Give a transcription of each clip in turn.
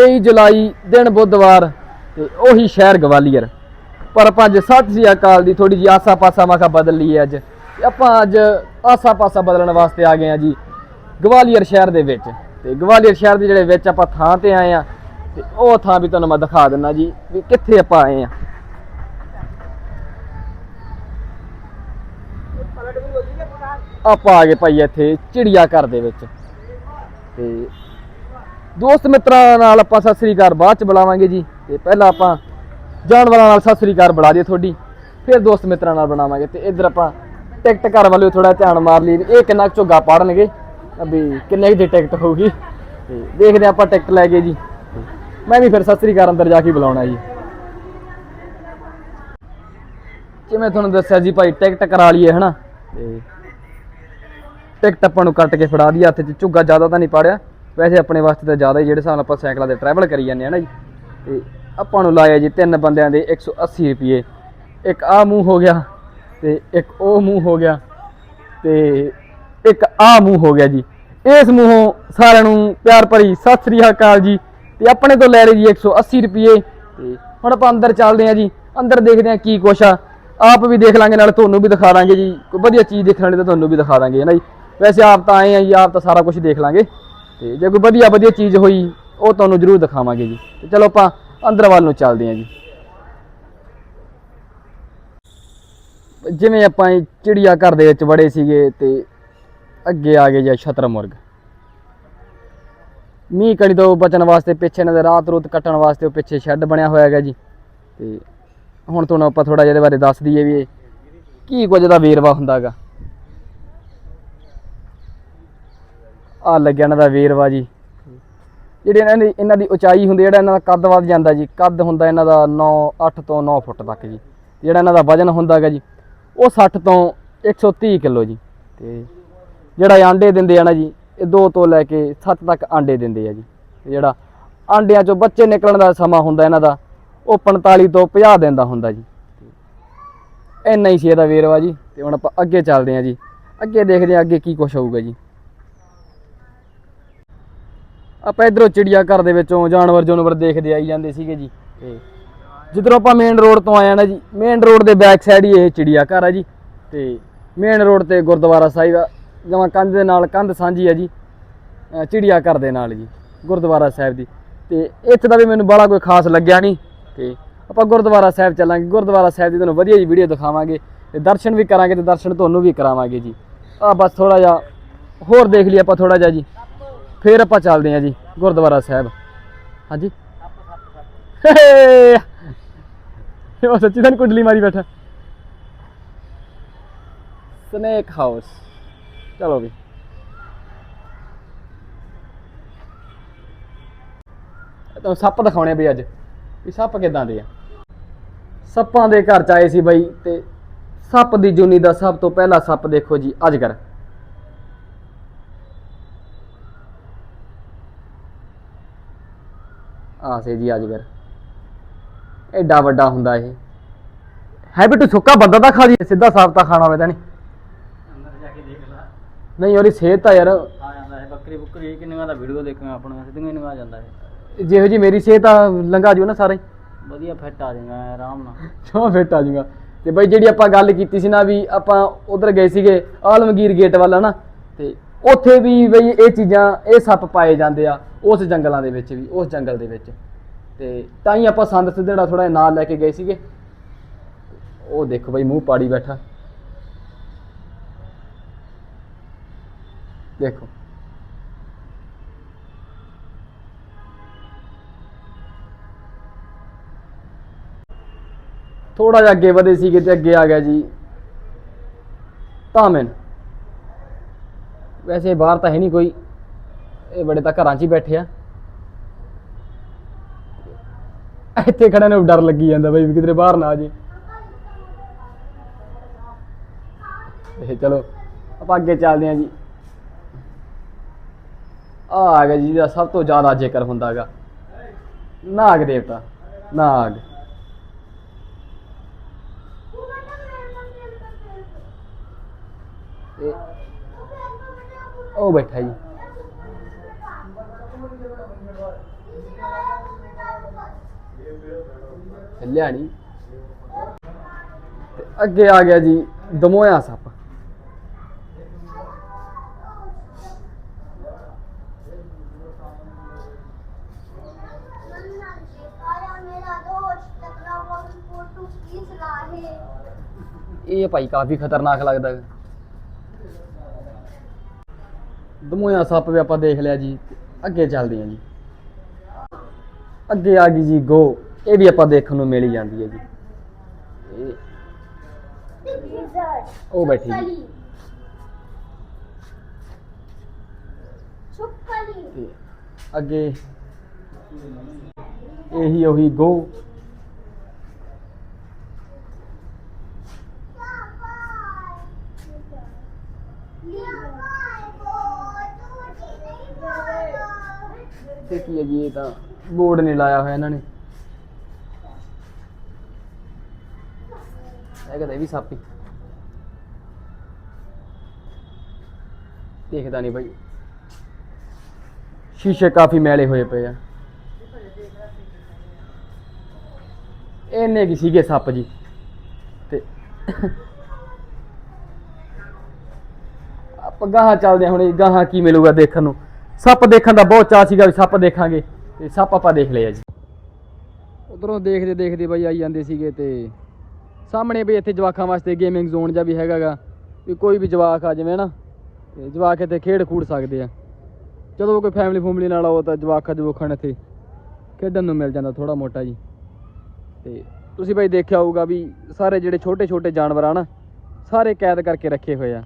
23 ਜੁਲਾਈ ਦਿਨ ਬੁੱਧਵਾਰ ਤੇ ਉਹੀ ਸ਼ਹਿਰ ਗਵਾਲੀਅਰ। ਪਰ ਆਪਾਂ ਅੱਜ ਸਤਿ ਸ੍ਰੀ ਅਕਾਲ ਦੀ ਥੋੜੀ ਜਿਹੀ ਆਸਾ ਪਾਸਾ ਮਾਖਾ ਬਦਲ ਲਈ ਹੈ ਅੱਜ ਆਪਾਂ ਅੱਜ ਆਸਾ ਪਾਸਾ ਬਦਲਣ ਵਾਸਤੇ ਆ ਗਏ ਆ ਜੀ ਗਵਾਲੀਅਰ ਸ਼ਹਿਰ ਦੇ ਵਿੱਚ। ਤੇ ਗਵਾਲੀਅਰ ਸ਼ਹਿਰ ਦੇ ਜਿਹੜੇ ਵਿੱਚ ਆਪਾਂ ਥਾਂ ਤੇ ਆਏ ਆ ਤੇ ਉਹ ਥਾਂ ਵੀ ਤੁਹਾਨੂੰ ਮੈਂ ਦਿਖਾ ਦਿੰਦਾ ਜੀ ਵੀ ਕਿੱਥੇ ਆਪਾਂ ਆਏ ਆ ਆਪਾਂ ਆ ਗਏ ਭਾਈ ਇੱਥੇ ਚਿੜੀਆ ਘਰ ਦੇ ਵਿੱਚ। ਤੇ ਦੋਸਤ ਮਿੱਤਰਾਂ ਨਾਲ ਆਪਾਂ ਸਤਿ ਸ੍ਰੀ ਅਕਾਲ, ਬਾਅਦ ਚ ਬੁਲਾਵਾਂਗੇ ਜੀ। ਤੇ ਪਹਿਲਾਂ ਆਪਾਂ ਜਾਨਵਰਾਂ ਨਾਲ ਸਤਿ ਸ੍ਰੀ ਅਕਾਲ ਬੁਲਾ ਦਈਏ ਤੁਹਾਡੀ, ਫਿਰ ਦੋਸਤ ਮਿੱਤਰਾਂ ਨਾਲ ਬਣਾਵਾਂਗੇ। ਤੇ ਇੱਧਰ ਆਪਾਂ ਟਿਕਟ ਘਰ ਵਾਲੇ ਥੋੜਾ ਧਿਆਨ ਮਾਰ ਲਈ ਇਹ ਕਿੰਨਾ ਕੁ ਝੋਗਾ ਪਾੜਨਗੇ, ਵੀ ਕਿੰਨੇ ਕੁ ਦੀ ਟਿਕਟ ਹੋਊਗੀ। ਤੇ ਦੇਖਦੇ ਆਪਾਂ ਟਿਕਟ ਲੈ ਗਏ ਜੀ। ਮੈਂ ਵੀ ਫਿਰ ਸਤਿ ਸ੍ਰੀ ਅਕਾਲ ਅੰਦਰ ਜਾ ਕੇ ਬੁਲਾਉਣਾ ਜੀ। ਜਿਵੇਂ ਤੁਹਾਨੂੰ ਦੱਸਿਆ ਜੀ ਭਾਈ, ਟਿਕਟ ਕਰਾ ਲਈਏ, ਹਨਾ? ਤੇ ਟਿਕਟ ਆਪਾਂ ਨੂੰ ਕੱਟ ਕੇ ਫੜਾ ਦੀ ਹੱਥ 'ਚ ਝੁੱਗਾ ਜ਼ਿਆਦਾ ਤਾਂ ਨਹੀਂ ਪਾੜਿਆ। ਵੈਸੇ ਆਪਣੇ ਵਾਸਤੇ ਤਾਂ ਜ਼ਿਆਦਾ ਹੀ, ਜਿਹੜੇ ਹਿਸਾਬ ਨਾਲ ਆਪਾਂ ਸਾਈਕਲਾਂ ਤੇ ਟਰੈਵਲ ਕਰੀ ਜਾਂਦੇ ਆ ਨਾ ਜੀ, ਤੇ ਆਪਾਂ ਨੂੰ ਲਾਇਆ ਜੀ ਤਿੰਨ ਬੰਦਿਆਂ ਦੇ 180 ਰੁਪਏ, ਇੱਕ ਆ ਮੂੰਹ ਹੋ ਗਿਆ ਤੇ ਇੱਕ ਉਹ ਮੂੰਹ ਹੋ ਗਿਆ ਤੇ ਇੱਕ ਆ ਮੂੰਹ ਹੋ ਗਿਆ ਜੀ। ਇਸ ਮੂੰਹੋਂ ਸਾਰਿਆਂ ਨੂੰ ਪਿਆਰ ਭਰੀ ਸਤਿ ਸ੍ਰੀ ਅਕਾਲ ਜੀ, ਤੇ ਆਪਣੇ ਤੋਂ ਲੈ ਰਹੇ ਜੀ 180 ਰੁਪਏ, ਤੇ ਹੁਣ ਆਪਾਂ ਅੰਦਰ ਚੱਲਦੇ ਹਾਂ ਜੀ, ਅੰਦਰ ਦੇਖਦੇ ਹਾਂ ਕੀ ਕੁਛ ਆ। ਆਪ ਵੀ ਦੇਖ ਲਾਂਗੇ, ਨਾਲ ਤੁਹਾਨੂੰ ਵੀ ਦਿਖਾ ਦਾਂਗੇ ਜੀ, ਕੋਈ ਵਧੀਆ ਚੀਜ਼ ਦੇਖਣ ਵਾਲੀ ਤਾਂ ਤੁਹਾਨੂੰ ਵੀ ਦਿਖਾ ਦਾਂਗੇ, ਹੈ ਨਾ ਜੀ। ਵੈਸੇ ਆਪ ਤਾਂ ਆਏ ਆ ਜੀ, ਆਪ ਤਾਂ ਸਾਰਾ ਕੁਝ ਦੇਖ ਲਾਂਗੇ। ਤੇ ਜੇ ਕੋਈ ਵਧੀਆ ਵਧੀਆ ਚੀਜ਼ ਹੋਈ, ਉਹ ਤੁਹਾਨੂੰ ਜ਼ਰੂਰ ਦਿਖਾਵਾਂਗੇ ਜੀ। ਤੇ ਚਲੋ ਆਪਾਂ ਅੰਦਰ ਵੱਲ ਨੂੰ ਚੱਲਦੇ ਹਾਂ ਜੀ। ਜਿਵੇਂ ਆਪਾਂ ਇਹ ਚਿੜੀਆ ਘਰ ਦੇ ਵਿੱਚ ਵੜੇ ਸੀਗੇ ਤੇ ਅੱਗੇ ਆ ਗਏ ਜੀ ਛਤਰਮੁਰਗ ਮੀਂਹ ਕਣੀ ਤੋਂ ਬਚਣ ਵਾਸਤੇ ਪਿੱਛੇ ਇਹਨਾਂ ਦੇ ਰਾਤ ਰੂਤ ਕੱਟਣ ਵਾਸਤੇ ਉਹ ਪਿੱਛੇ ਸ਼ੈੱਡ ਬਣਿਆ ਹੋਇਆ ਹੈਗਾ ਜੀ। ਤੇ ਹੁਣ ਤੁਹਾਨੂੰ ਆਪਾਂ ਥੋੜਾ ਜਿਹਾ ਇਹਦੇ ਬਾਰੇ ਦੱਸ ਦਈਏ ਵੀ ਇਹ ਕੀ ਕੁਝ ਦਾ ਵੇਰਵਾ ਹੁੰਦਾਗਾ। ਆ ਲੱਗਿਆ ਇਹਨਾਂ ਦਾ ਵੇਰਵਾ ਜੀ। ਜਿਹੜੇ ਇਹਨਾਂ ਦੀ ਇਹਨਾਂ ਦੀ ਉਚਾਈ ਹੁੰਦੀ ਜਿਹੜਾ ਇਹਨਾਂ ਦਾ ਕੱਦ ਵੱਧ ਜਾਂਦਾ ਜੀ ਕੱਦ ਹੁੰਦਾ ਇਹਨਾਂ ਦਾ 9 8 ਤੋਂ 9 ਫੁੱਟ ਤੱਕ ਜੀ। ਜਿਹੜਾ ਇਹਨਾਂ ਦਾ ਵਜਨ ਹੁੰਦਾ ਹੈਗਾ ਜੀ ਉਹ 60 ਤੋਂ 130 ਕਿਲੋ ਜੀ। ਤੇ ਜਿਹੜਾ ਆਂਡੇ ਦਿੰਦੇ ਆ ਨਾ ਜੀ ਇਹ 2 ਤੋਂ ਲੈ ਕੇ 7 ਤੱਕ ਆਂਡੇ ਦਿੰਦੇ ਆ ਜੀ। ਤੇ ਜਿਹੜਾ ਆਂਡਿਆਂ ਚੋਂ ਬੱਚੇ ਨਿਕਲਣ ਦਾ ਸਮਾਂ ਹੁੰਦਾ ਇਹਨਾਂ ਦਾ ਉਹ 45 ਤੋਂ 50 ਦਿਨ ਦਾ ਹੁੰਦਾ ਜੀ। ਇੰਨਾ ਹੀ ਸੀ ਇਹਦਾ ਵੇਰਵਾ ਜੀ। ਤੇ ਹੁਣ ਆਪਾਂ ਅੱਗੇ ਚੱਲਦੇ ਹਾਂ ਜੀ। ਅੱਗੇ ਦੇਖਦੇ ਹਾਂ ਅੱਗੇ ਕੀ ਕੁਛ ਹੋਊਗਾ ਜੀ। ਆਪਾਂ ਇਧਰੋਂ ਚਿੜੀਆ ਘਰ ਦੇ ਵਿੱਚੋਂ ਜਾਨਵਰ ਜਾਨਵਰ ਦੇਖਦੇ ਆਈ ਜਾਂਦੇ ਸੀਗੇ ਜੀ। ਤੇ ਜਿੱਧਰੋਂ ਆਪਾਂ ਮੇਨ ਰੋਡ ਤੋਂ ਆਇਆ ਨਾ ਜੀ ਮੇਨ ਰੋਡ ਦੇ ਬੈਕ ਸਾਈਡ ਹੀ ਇਹ ਚਿੜੀਆ ਘਰ ਆ ਜੀ ਤੇ ਮੇਨ ਰੋਡ ਤੇ ਗੁਰਦੁਆਰਾ ਸਾਹਿਬ ਆ, ਜਮਾਂ ਕੰਧ ਦੇ ਨਾਲ ਕੰਧ ਸਾਂਝੀ ਆ ਜੀ ਚਿੜੀਆ ਘਰ ਦੇ ਨਾਲ ਜੀ, ਗੁਰਦੁਆਰਾ ਸਾਹਿਬ ਦੀ। ਤੇ ਇੱਥੇ ਦਾ ਵੀ ਮੈਨੂੰ ਬੜਾ ਕੋਈ ਖਾਸ ਲੱਗਿਆ ਨਹੀਂ ਤੇ ਆਪਾਂ ਗੁਰਦੁਆਰਾ ਸਾਹਿਬ ਚੱਲਾਂਗੇ, ਗੁਰਦੁਆਰਾ ਸਾਹਿਬ ਦੀ ਤੁਹਾਨੂੰ ਵਧੀਆ ਜੀ ਵੀਡੀਓ ਦਿਖਾਵਾਂਗੇ ਤੇ ਦਰਸ਼ਨ ਵੀ ਕਰਾਂਗੇ ਤੇ ਦਰਸ਼ਨ ਤੁਹਾਨੂੰ ਵੀ ਕਰਾਵਾਂਗੇ ਜੀ। ਆ ਬਸ ਥੋੜਾ ਜਿਹਾ ਹੋਰ ਦੇਖ ਲਈ ਆਪਾਂ ਥੋੜਾ ਜਿਹਾ ਜੀ। ਫਿਰ ਆਪਾਂ ਚੱਲਦੇ ਹਾਂ ਜੀ, ਗੁਰਦੁਆਰਾ ਸਾਹਿਬ। ਹਾਂਜੀ। ਉਹ ਸੱਚੀ ਤਾਂ ਕੁੰਡਲੀ ਮਾਰੀ ਬੈਠਾ। ਸਨੇਕ ਹਾਊਸ ਚਲੋ ਵੀ। ਤਾਂ ਸੱਪ ਦਿਖਾਉਣੇ ਬਈ ਅੱਜ। ਵੀ ਸੱਪ ਕਿਦਾਂ ਦੇ ਆ। ਸੱਪਾਂ ਦੇ ਘਰ ਚ ਆਏ ਸੀ ਬਈ ਤੇ ਸੱਪ ਦੀ ਜੂਨੀ ਦਾ ਸਭ ਤੋਂ ਪਹਿਲਾ ਸੱਪ ਦੇਖੋ ਜੀ, ਅਜਗਰ। ਆ ਸੇ ਜੀ ਅਜਗਰ ਐਡਾ ਵੱਡਾ ਹੁੰਦਾ ਇਹ। ਹੈਬਿਟ ਸੁੱਕਾ ਬੰਦਾ ਤਾਂ ਖਾ ਜੀ ਸਿੱਧਾ ਸਾਫ਼ ਤਾਂ ਖਾਣਾ ਹੋਵੇ ਤਾਂ ਨਹੀਂ। ਅੰਦਰ ਜਾ ਕੇ ਦੇਖ ਲਾ। ਨਹੀਂ ਉਹਦੀ ਸਿਹਤ ਤਾਂ ਯਾਰ ਆ ਜਾਂਦਾ ਹੈ ਬੱਕਰੀ ਬੁੱਕਰੀ ਕਿੰਨੀਆਂ ਦਾ ਵੀਡੀਓ ਦੇਖਾਂਗੇ ਆਪਣਾ ਸਿੱਧੀਆਂ ਨੂੰ ਆ ਜਾਂਦਾ ਹੈ ਜਿਹੋ ਜੀ ਮੇਰੀ ਸਿਹਤ ਆ ਲੰਘਾ ਜੂ ਨਾ ਸਾਰਾ। ਹੀ ਵਧੀਆ ਫਿੱਟ ਆ ਜਾਏਗਾ ਆਰਾਮ ਨਾਲ। ਜਮਾ ਫਿੱਟ ਆ ਜਾਊਗਾ ਤੇ ਬਈ ਜਿਹੜੀ ਆਪਾਂ ਗੱਲ ਕੀਤੀ ਸੀ ਨਾ ਵੀ ਆਪਾਂ ਉਧਰ ਗਏ ਸੀਗੇ ਆਲਮਗੀਰ ਗੇਟ ਵੱਲ ਹਨਾ? ਤੇ ਉੱਥੇ ਵੀ ਬਈ ਇਹ ਚੀਜ਼ਾਂ, ਇਹ ਸੱਪ ਪਾਏ ਜਾਂਦੇ ਆ, ਉਸ ਜੰਗਲਾਂ ਦੇ ਵਿੱਚ ਵੀ, ਉਸ ਜੰਗਲ ਦੇ ਵਿੱਚ। ਤੇ ਤਾਂ ਹੀ ਆਪਾਂ ਸੰਦ ਸਿੱਧੜਾ ਥੋੜਾ ਨਾਲ ਲੈ ਕੇ ਗਏ ਸੀਗੇ। ਉਹ ਦੇਖੋ ਬਈ ਮੂੰਹ ਪਾੜੀ ਬੈਠਾ। ਦੇਖੋ। ਥੋੜਾ ਜਿਹਾ ਅੱਗੇ ਵਧੇ ਸੀਗੇ ਤੇ ਅੱਗੇ ਆ ਗਿਆ ਜੀ। ਤਾਮਨ ਵੈਸੇ ਬਾਹਰ ਤਾਂ ਹੈ ਨਹੀਂ ਕੋਈ। ਇਹ ਬੜੇ ਤਾਂ ਘਰਾਂ 'ਚ ਹੀ ਬੈਠੇ ਆ। ਇੱਥੇ ਖੜੇ ਨੂੰ ਡਰ ਲੱਗੀ ਜਾਂਦਾ ਬਈ ਕਿਧਰੇ ਬਾਹਰ ਨਾ ਆ ਜੇ। ਇਹ ਚਲੋ, ਆਪਾਂ ਅੱਗੇ ਚੱਲਦੇ ਹਾਂ ਜੀ। ਆ ਆ ਗਿਆ ਜੀ ਦਾ ਸਭ ਤੋਂ ਜ਼ਿਆਦਾ ਜ਼ਿਕਰ ਹੁੰਦਾ ਹੈਗਾ। ਨਾਗ ਦੇਵਤਾ, ਨਾਗ। ਉਹ ਬੈਠਾ ਜੀ। ਲਿਆਣੀ ਅੱਗੇ ਆ ਗਿਆ ਜੀ, ਦਮੋਇਆ ਸੱਪ। ਇਹ ਭਾਈ ਕਾਫੀ ਖਤਰਨਾਕ ਲੱਗਦਾ। ਹੈ ਦਮੋਇਆ ਸੱਪ ਵੀ ਆਪਾਂ ਦੇਖ ਲਿਆ ਜੀ ਅੱਗੇ ਚੱਲਦੇ ਹਾਂ ਜੀ। ਅੱਗੇ ਆ ਗਈ ਜੀ ਗੋ ਇਹ ਵੀ ਆਪਾਂ ਦੇਖਣ ਨੂੰ ਮਿਲ ਜਾਂਦੀ ਹੈ ਜੀ। ਉਹ ਬੈਠੀ ਜੀ। ਅੱਗੇ ਇਹੀ ਉਹੀ ਗੋ। ਤੇ ਕੀ ਹੈ ਜੀ, ਇਹ ਤਾਂ ਬੋਰਡ ਨਹੀਂ ਲਾਇਆ ਹੋਇਆ ਇਹਨਾਂ ਨੇ। ਇਹ ਕਹਦਾ ਵੀ ਸਾਪੀ। ਦੇਖਦਾ ਨਹੀਂ ਭਾਈ ਸ਼ੀਸ਼ੇ ਕਾਫੀ ਮੈਲੇ ਹੋਏ ਪਏ ਆ। ਇਹਨੇ ਕੀ ਸੀਗੇ ਸੱਪ ਜੀ? ਤੇ ਆਪਾਂ ਗਾਹਾਂ ਚੱਲਦੇ ਹਾਂ ਹੁਣ ਗਾਹਾਂ ਕੀ ਮਿਲੂਗਾ ਦੇਖਣ ਨੂੰ? ਸੱਪ ਦੇਖਣ ਦਾ ਬਹੁਤ ਚਾਅ ਸੀਗਾ ਵੀ ਸੱਪ ਦੇਖਾਂਗੇ। ਤੇ ਸੱਪ ਆਪਾਂ ਦੇਖ ਲਿਆ ਜੀ। ਉਧਰੋਂ ਦੇਖਦੇ ਦੇਖਦੇ ਬਾਈ ਆਈ ਜਾਂਦੇ ਸੀਗੇ ਤੇ ਸਾਹਮਣੇ ਵੀ ਇੱਥੇ ਜਵਾਕਾਂ ਵਾਸਤੇ ਗੇਮਿੰਗ ਜ਼ੋਨ ਜਾਂ ਵੀ ਹੈਗਾਗਾ, ਵੀ ਕੋਈ ਵੀ ਜਵਾਕ ਆ ਜਿਵੇਂ ਨਾ ਤੇ ਜਵਾਕ ਇੱਥੇ ਖੇਡ ਖੂਡ ਸਕਦੇ ਆ। ਜਦੋਂ ਕੋਈ ਫੈਮਿਲੀ ਫੂਮਲੀ ਨਾਲ ਆਓ ਤਾਂ ਜਵਾਕਾਂ ਜਵੋਖਣ ਇੱਥੇ, ਖੇਡਣ ਨੂੰ ਮਿਲ ਜਾਂਦਾ ਥੋੜਾ ਮੋਟਾ ਜੀ। ਤੇ ਤੁਸੀਂ ਭਾਈ ਦੇਖਿਆ ਹੋਊਗਾ ਵੀ ਸਾਰੇ ਜਿਹੜੇ ਛੋਟੇ ਛੋਟੇ ਜਾਨਵਰ ਆ ਨਾ, ਸਾਰੇ ਕੈਦ ਕਰਕੇ ਰੱਖੇ ਹੋਏ ਆ।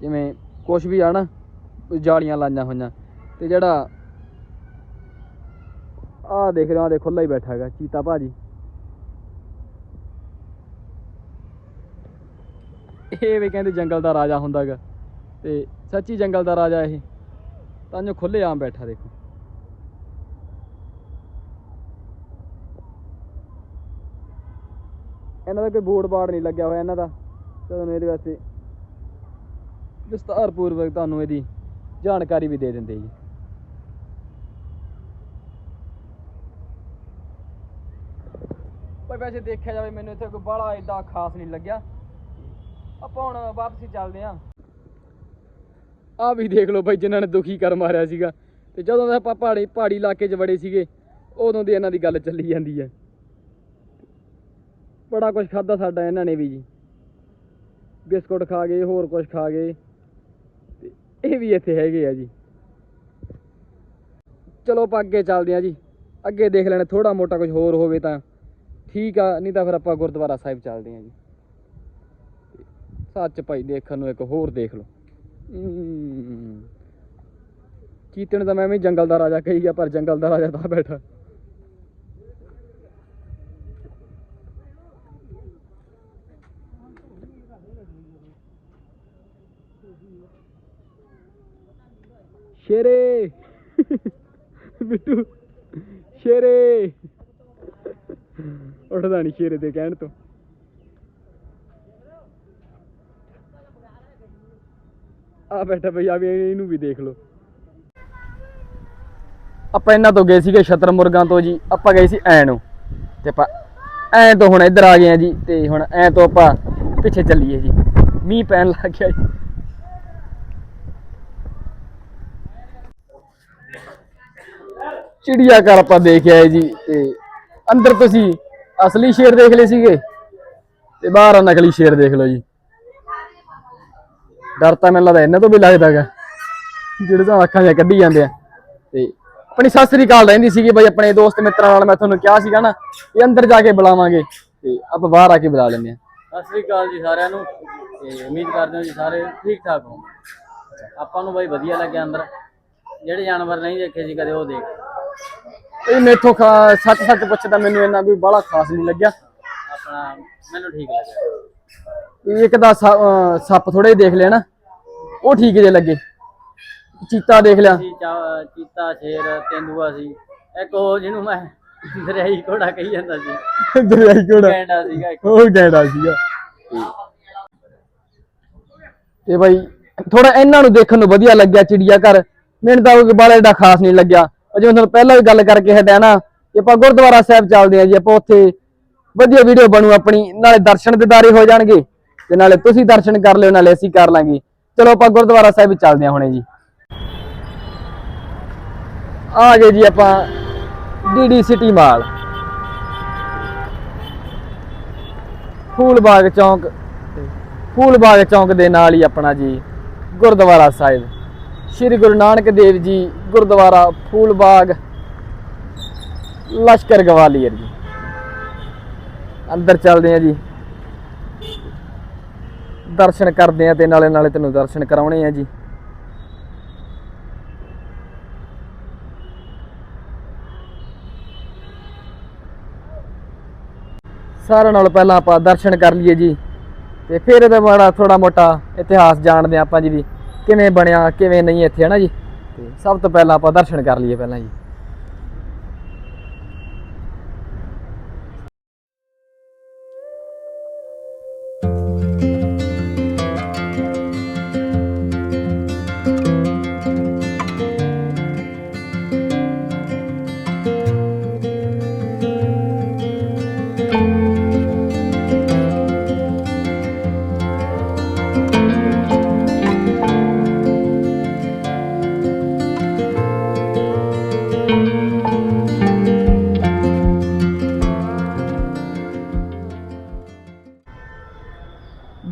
ਜਿਵੇਂ ਕੁਛ ਵੀ ਆ ਨਾ ਕੋਈ ਜਾਲੀਆਂ ਲਾਈਆਂ ਹੋਈਆਂ ਤੇ ਜਿਹੜਾ ਆਹ ਦੇਖ ਰਹੇ ਹੋ ਆਹ ਦੇ ਖੁੱਲਾ ਹੀ ਬੈਠਾ ਹੈਗਾ, ਚੀਤਾ ਭਾਜੀ। ਇਹ ਵੀ ਕਹਿੰਦੇ ਜੰਗਲ ਦਾ ਰਾਜਾ ਹੁੰਦਾਗਾ ਤੇ ਸੱਚੀ ਜੰਗਲ ਦਾ ਰਾਜਾ ਇਹ। ਤਾਂ ਜੋ ਖੁੱਲੇ ਆਮ ਬੈਠਾ, ਦੇਖੋ। ਇਹਨਾਂ ਦਾ ਕੋਈ ਬੋਰਡ ਬਾੜ ਨਹੀਂ ਲੱਗਿਆ ਹੋਇਆ, ਇਹਨਾਂ ਦਾ। ਤੁਹਾਨੂੰ ਇਹਦੇ ਵਾਸਤੇ ਵਿਸਤਾਰਪੂਰਵਕ ਤੁਹਾਨੂੰ ਇਹਦੀ ਜਾਣਕਾਰੀ ਵੀ ਦੇ ਦਿੰਦੇ ਜੀ ਪਰ ਵੈਸੇ ਦੇਖਿਆ ਜਾਵੇ ਮੈਨੂੰ ਇੱਥੇ ਕੋਈ ਬਾਹਲਾ ਏਦਾਂ ਖਾਸ ਨਹੀਂ ਲੱਗਿਆ। ਆਪਾਂ ਹੁਣ ਵਾਪਸੀ ਚੱਲਦੇ ਆਂ ਆ ਵੀ ਦੇਖ ਲਓ ਭਾਈ ਜਿਨ੍ਹਾਂ ਨੇ ਦੁਖੀ ਕਰ ਮਾਰਿਆ ਸੀਗਾ। ਤੇ ਜਦੋਂ ਦਾ ਆਪਾਂ ਪਹਾੜੀ ਪਹਾੜੀ ਇਲਾਕੇ 'ਚ ਵੜੇ ਸੀਗੇ, ਉਦੋਂ ਦੀ ਇਹਨਾਂ ਦੀ ਗੱਲ ਚੱਲੀ ਜਾਂਦੀ ਹੈ। ਬੜਾ ਕੁਝ ਖਾਦਾ ਸਾਡਾ ਇਹਨਾਂ ਨੇ ਵੀ ਜੀ। ਬਿਸਕੁਟ ਖਾ ਗਏ, ਹੋਰ ਕੁਝ ਖਾ ਗਏ। ਤੇ ਇਹ ਵੀ ਇੱਥੇ ਹੈਗੇ ਆ ਜੀ। ਚਲੋ ਆਪਾਂ ਅੱਗੇ ਚੱਲਦੇ ਆ ਜੀ। ਅੱਗੇ ਦੇਖ ਲੈਣੇ ਥੋੜਾ ਮੋਟਾ ਕੁਝ ਹੋਰ ਹੋਵੇ ਤਾਂ। ਠੀਕ ਆ, ਨਹੀਂ ਤਾਂ ਫਿਰ ਆਪਾਂ ਗੁਰਦੁਆਰਾ ਸਾਹਿਬ ਚੱਲਦੇ ਆ ਜੀ। ਸੱਚ ਭਾਈ, ਦੇਖਣ ਨੂੰ ਇੱਕ ਹੋਰ ਦੇਖ ਲਓ। ਹਮ। ਤਾਂ ਮੈਂ ਵੀ ਜੰਗਲ ਦਾ ਰਾਜਾ ਕਹੀ ਗਿਆ, ਪਰ ਜੰਗਲ ਦਾ ਰਾਜਾ ਤਾਂ ਬੈਠਾ। ਸ਼ੇਰੇ। ਬਿੱਟੂ, ਸ਼ੇਰੇ। ਉੱਠਦਾ ਨਹੀਂ ਸ਼ੇਰੇ ਦੇ ਕਹਿਣ ਤੋਂ। ਆ ਬੈਠਾ ਭਈ ਆ ਵੀ ਇਹਨੂੰ ਵੀ ਦੇਖ ਲਓ। ਆਪਾਂ ਇਹਨਾਂ ਤੋਂ ਗਏ ਸੀਗੇ ਛਤਰ ਮੁਰਗਾਂ ਤੋਂ ਜੀ, ਆਪਾਂ ਗਏ ਸੀ ਐ ਨੂੰ। ਤੇ ਆਪਾਂ ਐ ਤੋਂ ਹੁਣ ਇੱਧਰ ਆ ਗਏ ਆ ਜੀ, ਤੇ ਹੁਣ ਐ ਤੋਂ ਆਪਾਂ ਪਿੱਛੇ ਚੱਲੀਏ ਜੀ। ਮੀਂਹ ਪੈਣ ਲੱਗ ਗਿਆ ਜੀ। ਚਿੜੀਆ ਘਰ ਆਪਾਂ ਦੇਖਿਆ ਜੀ, ਤੇ ਅੰਦਰ ਤੁਸੀਂ ਅਸਲੀ ਸ਼ੇਰ ਦੇਖ ਲਏ ਸੀਗੇ। ਤੇ ਬਾਹਰ ਆ ਨਕਲੀ ਸ਼ੇਰ ਦੇਖ ਲਓ ਜੀ। ਡਰ ਤਾਂ ਮੈਨੂੰ ਲੱਗਦਾ ਇਹਨਾਂ ਤੋਂ ਵੀ ਲੱਗਦਾਗਾ ਜਿਹੜੇ ਤਾਂ ਅੱਖਾਂ 'ਚ ਕੱਢੀ ਜਾਂਦੇ ਆ। ਤੇ ਆਪਣੀ ਸਤਿ ਸ੍ਰੀ ਅਕਾਲ ਰਹਿੰਦੀ ਸੀਗੀ ਬਈ ਆਪਣੇ ਦੋਸਤ ਮਿੱਤਰਾਂ ਨਾਲ। ਮੈਂ ਤੁਹਾਨੂੰ ਕਿਹਾ ਸੀਗਾ ਨਾ ਕਿ ਅੰਦਰ ਜਾ ਕੇ ਬੁਲਾਵਾਂਗੇ। ਤੇ ਆਪਾਂ ਬਾਹਰ ਆ ਕੇ ਬੁਲਾ ਲੈਂਦੇ ਆ। ਸਤਿ ਸ੍ਰੀ ਅਕਾਲ ਜੀ ਸਾਰਿਆਂ ਨੂੰ। ਤੇ ਉਮੀਦ ਕਰਦੇ ਹਾਂ ਜੀ ਸਾਰੇ ਠੀਕ ਠਾਕ ਹੋਣਗੇ ਆਪਾਂ ਨੂੰ ਬਾਈ ਵਧੀਆ ਲੱਗਿਆ ਅੰਦਰ। ਜਿਹੜੇ ਜਾਨਵਰ ਨਹੀਂ ਦੇਖੇ ਸੀ ਕਦੇ ਉਹ ਦੇਖ। ਇਹ ਮੇਥੋਂ ਖਾ ਸੱਚ ਸੱਚ ਪੁੱਛਦਾ ਮੈਨੂੰ ਇੰਨਾ ਕੋਈ ਬਾਹਲਾ ਖਾਸ ਨਹੀਂ ਲੱਗਿਆ। ਆਪਣਾ ਮੈਨੂੰ ਠੀਕ ਲੱਗਿਆ। ਵੀ ਇੱਕ ਦਾ ਸੱਪ ਥੋੜੇ ਦੇਖ ਲਿਆ ਨਾ ਉਹ ਠੀਕ ਜੇ ਲੱਗੇ। ਚੀਤਾ ਦੇਖ ਲਿਆ। ਚੀਤਾ ਸ਼ੇਰ ਤੇਂਦੂਆ ਸੀ। ਇੱਕ ਉਹ ਜਿਹਨੂੰ ਮੈਂ ਦਰਿਆਈ ਘੋੜਾ ਕਹੀ ਜਾਂਦਾ ਸੀ। ਦਰਿਆਈ ਘੋੜਾ। ਗੈਂਡਾ ਸੀਗਾ ਉਹ ਗੈਂਡਾ ਸੀਗਾ। ਤੇ ਬਾਈ ਥੋੜਾ ਇਹਨਾਂ ਨੂੰ ਦੇਖਣ ਨੂੰ ਵਧੀਆ ਲੱਗਿਆ ਚਿੜੀਆ ਘਰ ਮੈਨੂੰ ਤਾਂ ਉਹ ਬਾਲਾ ਏਡਾ ਖਾਸ ਨਹੀਂ ਲੱਗਿਆ। ਜਿਵੇਂ ਤੁਹਾਨੂੰ ਪਹਿਲਾਂ ਵੀ ਗੱਲ ਕਰਕੇ ਹਟਿਆ ਨਾ ਕਿ ਆਪਾਂ ਗੁਰਦੁਆਰਾ ਸਾਹਿਬ ਚੱਲਦੇ ਆ ਜੀ, ਆਪਾਂ ਉੱਥੇ ਵਧੀਆ ਵੀਡੀਓ ਬਣੂ ਆਪਣੀ, ਨਾਲੇ ਦਰਸ਼ਨ ਦਿਦਾਰੇ ਹੋ ਜਾਣਗੇ, ਤੇ ਨਾਲੇ ਤੁਸੀਂ ਦਰਸ਼ਨ ਕਰ ਲਿਓ, ਨਾਲੇ ਅਸੀਂ ਕਰ ਲਾਂਗੇ। ਚਲੋ ਆਪਾਂ ਗੁਰਦੁਆਰਾ ਸਾਹਿਬ ਚੱਲਦੇ ਆ ਹੁਣੇ ਜੀ। ਆ ਗਏ ਜੀ ਆਪਾਂ ਡੀਡੀ ਸਿਟੀ ਮਾਲ। ਫੂਲ ਬਾਗ ਚੌਂਕ ਫੂਲ ਬਾਗ ਚੌਂਕ ਦੇ ਨਾਲ ਹੀ ਆਪਣਾ ਜੀ ਗੁਰਦੁਆਰਾ ਸਾਹਿਬ। ਸ੍ਰੀ ਗੁਰੂ ਨਾਨਕ ਦੇਵ ਜੀ ਗੁਰਦੁਆਰਾ ਫੂਲ ਬਾਗ, ਲਸ਼ਕਰ ਗਵਾਲੀਅਰ ਜੀ। ਅੰਦਰ ਚੱਲਦੇ ਆ ਜੀ। ਦਰਸ਼ਨ ਕਰਦੇ ਆ ਤੇ ਨਾਲੇ ਨਾਲੇ ਤੈਨੂੰ ਦਰਸ਼ਨ ਕਰਾਉਣੇ ਆ ਜੀ। ਸਾਰਿਆਂ ਨਾਲੋਂ ਪਹਿਲਾਂ ਆਪਾਂ ਦਰਸ਼ਨ ਕਰ ਲਈਏ ਜੀ। ਤੇ ਫਿਰ ਇਹਦਾ ਬੜਾ ਥੋੜਾ ਮੋਟਾ ਇਤਿਹਾਸ ਜਾਣਦੇ ਹਾਂ ਆਪਾਂ ਜੀ ਵੀ। ਕਿਵੇਂ ਬਣਿਆ ਕਿਵੇਂ ਨਹੀਂ ਇੱਥੇ ਹੈ ਨਾ ਜੀ? ਤੇ ਸਭ ਤੋਂ ਪਹਿਲਾਂ ਆਪਾਂ ਦਰਸ਼ਨ ਕਰ ਲਈਏ ਪਹਿਲਾਂ ਜੀ।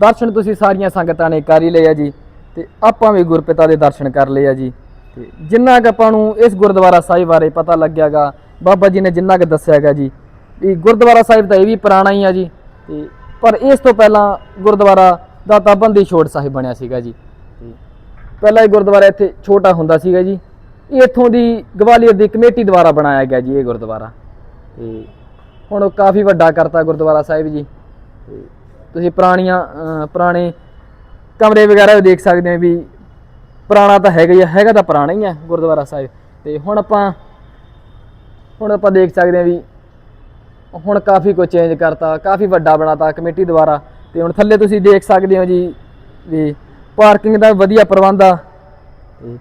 ਦਰਸ਼ਨ ਤੁਸੀਂ ਸਾਰੀਆਂ ਸੰਗਤਾਂ ਨੇ ਕਰ ਹੀ ਲਏ ਆ ਜੀ ਤੇ ਆਪਾਂ ਵੀ ਗੁਰਪਿਤਾ ਦੇ ਦਰਸ਼ਨ ਕਰ ਲਏ ਆ ਜੀ। ਤੇ ਜਿੰਨਾ ਕੁ ਆਪਾਂ ਨੂੰ ਇਸ ਗੁਰਦੁਆਰਾ ਸਾਹਿਬ ਬਾਰੇ ਪਤਾ ਲੱਗਿਆਗਾ, ਬਾਬਾ ਜੀ ਨੇ ਜਿੰਨਾ ਕੁ ਦੱਸਿਆਗਾ ਜੀ। ਵੀ ਗੁਰਦੁਆਰਾ ਸਾਹਿਬ ਤਾਂ ਇਹ ਵੀ ਪੁਰਾਣਾ ਹੀ ਆ ਜੀ। ਤੇ ਪਰ ਇਸ ਤੋਂ ਪਹਿਲਾਂ ਗੁਰਦੁਆਰਾ ਦਾਤਾ ਬੰਦੀ ਛੋੜ ਸਾਹਿਬ ਬਣਿਆ ਸੀਗਾ ਜੀ। ਤੇ ਪਹਿਲਾਂ ਇਹ ਗੁਰਦੁਆਰਾ ਇੱਥੇ ਛੋਟਾ ਹੁੰਦਾ ਸੀਗਾ ਜੀ। ਇਹ ਇੱਥੋਂ ਦੀ ਗਵਾਲੀਅਰ ਦੀ ਕਮੇਟੀ ਦੁਆਰਾ ਬਣਾਇਆ ਗਿਆ ਜੀ ਇਹ ਗੁਰਦੁਆਰਾ। ਤੇ ਹੁਣ ਉਹ ਕਾਫੀ ਵੱਡਾ ਕਰਤਾ ਗੁਰਦੁਆਰਾ ਸਾਹਿਬ ਜੀ। ਤੇ ਤੁਸੀਂ ਪੁਰਾਣੀਆਂ ਪੁਰਾਣੇ ਕਮਰੇ ਵਗੈਰਾ ਵੀ ਦੇਖ ਸਕਦੇ ਹੋ ਵੀ ਪੁਰਾਣਾ ਤਾਂ ਹੈਗਾ ਹੀ ਆ, ਹੈਗਾ ਤਾਂ ਪੁਰਾਣਾ ਹੀ ਹੈ ਗੁਰਦੁਆਰਾ ਸਾਹਿਬ। ਤੇ ਹੁਣ ਆਪਾਂ ਹੁਣ ਆਪਾਂ ਦੇਖ ਸਕਦੇ ਹਾਂ ਵੀ ਹੁਣ ਕਾਫੀ ਕੁਝ ਚੇਂਜ ਕਰਤਾ ਕਾਫੀ ਵੱਡਾ ਬਣਾਤਾ ਕਮੇਟੀ ਦੁਆਰਾ। ਤੇ ਹੁਣ ਥੱਲੇ ਤੁਸੀਂ ਦੇਖ ਸਕਦੇ ਹੋ ਜੀ ਵੀ ਪਾਰਕਿੰਗ ਦਾ ਵਧੀਆ ਪ੍ਰਬੰਧ ਆ। ਤੇ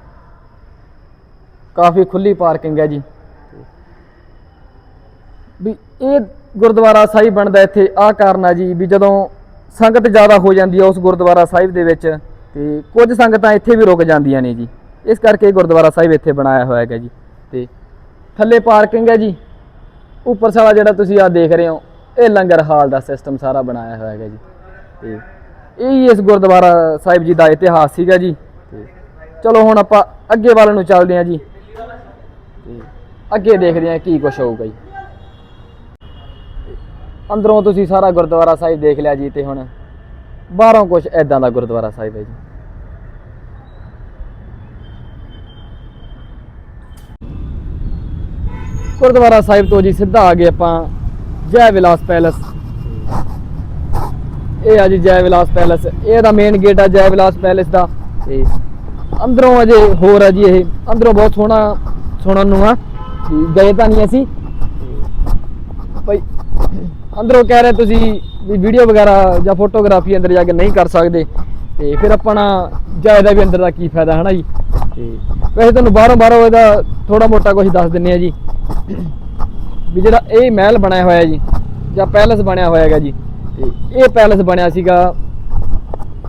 ਕਾਫੀ ਖੁੱਲੀ ਪਾਰਕਿੰਗ ਹੈ ਜੀ। ਵੀ ਇਹ ਗੁਰਦੁਆਰਾ ਸਾਹਿਬ ਬਣਦਾ ਇੱਥੇ ਆ ਕਾਰਨ ਆ ਜੀ ਵੀ ਜਦੋਂ ਸੰਗਤ ਜ਼ਿਆਦਾ ਹੋ ਜਾਂਦੀ ਹੈ ਉਸ ਗੁਰਦੁਆਰਾ ਸਾਹਿਬ ਦੇ ਵਿੱਚ ਤੇ ਕੁਝ ਸੰਗਤਾਂ ਇੱਥੇ ਵੀ ਰੁਕ ਜਾਂਦੀਆਂ ਨੇ ਜੀ। ਇਸ ਕਰਕੇ ਗੁਰਦੁਆਰਾ ਸਾਹਿਬ ਇੱਥੇ ਬਣਾਇਆ ਹੋਇਆ ਹੈਗਾ ਜੀ। ਤੇ ਥੱਲੇ ਪਾਰਕਿੰਗ ਹੈ ਜੀ। ਉੱਪਰ ਸਾਲਾ ਜਿਹੜਾ ਤੁਸੀਂ ਆ ਦੇਖ ਰਹੇ ਹੋ, ਇਹ ਲੰਗਰ ਹਾਲ ਦਾ ਸਿਸਟਮ ਸਾਰਾ ਬਣਾਇਆ ਹੋਇਆ ਹੈਗਾ ਜੀ। ਤੇ ਇਹ ਇਸ ਗੁਰਦੁਆਰਾ ਸਾਹਿਬ ਜੀ ਦਾ ਇਤਿਹਾਸ ਸੀਗਾ ਜੀ। ਤੇ ਚਲੋ ਹੁਣ ਆਪਾਂ ਅੱਗੇ ਵੱਲ ਨੂੰ ਚੱਲਦੇ ਹਾਂ ਜੀ। ਤੇ ਅੱਗੇ ਦੇਖਦੇ ਹਾਂ ਕੀ ਕੁਝ ਹੋਊਗਾ ਜੀ। ਅੰਦਰੋਂ ਤੁਸੀਂ ਸਾਰਾ ਗੁਰਦੁਆਰਾ ਸਾਹਿਬ ਦੇਖ ਲਿਆ ਜੀ ਤੇ ਹੁਣ ਬਾਹਰੋਂ ਕੁਝ ਐਦਾਂ ਦਾ ਗੁਰਦੁਆਰਾ ਸਾਹਿਬ ਹੈ ਜੀ। ਗੁਰਦੁਆਰਾ ਸਾਹਿਬ ਤੋਂ ਜੀ ਸਿੱਧਾ ਆ ਗਏ ਆਪਾਂ ਜੈ ਵਿਲਾਸ ਪੈਲਸ। ਇਹ ਆ ਜੀ ਜੈ ਵਿਲਾਸ ਪੈਲਸ। ਇਹ ਦਾ ਮੇਨ ਗੇਟ ਆ ਜੈ ਵਿਲਾਸ ਪੈਲਸ ਦਾ। ਤੇ ਅੰਦਰੋਂ ਅਜੇ ਹੋਰ ਆ ਜੀ ਇਹ। ਅੰਦਰੋਂ ਬਹੁਤ ਸੋਹਣਾ ਸੁਣਨ ਨੂੰ ਆ ਗਏ ਤਾਂ ਨਹੀਂ ਅਸੀਂ। ਭਾਈ ਅੰਦਰੋਂ ਕਹਿ ਰਹੇ ਤੁਸੀਂ ਵੀ ਵੀਡੀਓ ਵਗੈਰਾ ਜਾਂ ਫੋਟੋਗ੍ਰਾਫੀ ਅੰਦਰ ਜਾ ਕੇ ਨਹੀਂ ਕਰ ਸਕਦੇ। ਤੇ ਫਿਰ ਆਪਣਾ ਜਾਇਦਾ ਵੀ ਅੰਦਰ ਦਾ ਕੀ ਫਾਇਦਾ, ਹਨਾ ਜੀ? ਤੇ ਵੈਸੇ ਤੁਹਾਨੂੰ ਬਾਹਰੋਂ ਬਾਹਰੋਂ ਇਹਦਾ ਥੋੜਾ ਮੋਟਾ ਕੁਝ ਦੱਸ ਦਿੰਨੇ ਆ ਜੀ। ਵੀ ਜਿਹੜਾ ਇਹ ਮਹਿਲ ਬਣਿਆ ਹੋਇਆ ਜੀ, ਜਾਂ ਪੈਲਸ ਬਣਿਆ ਹੋਇਆ ਹੈਗਾ ਜੀ, ਤੇ ਇਹ ਪੈਲਸ ਬਣਿਆ ਸੀਗਾ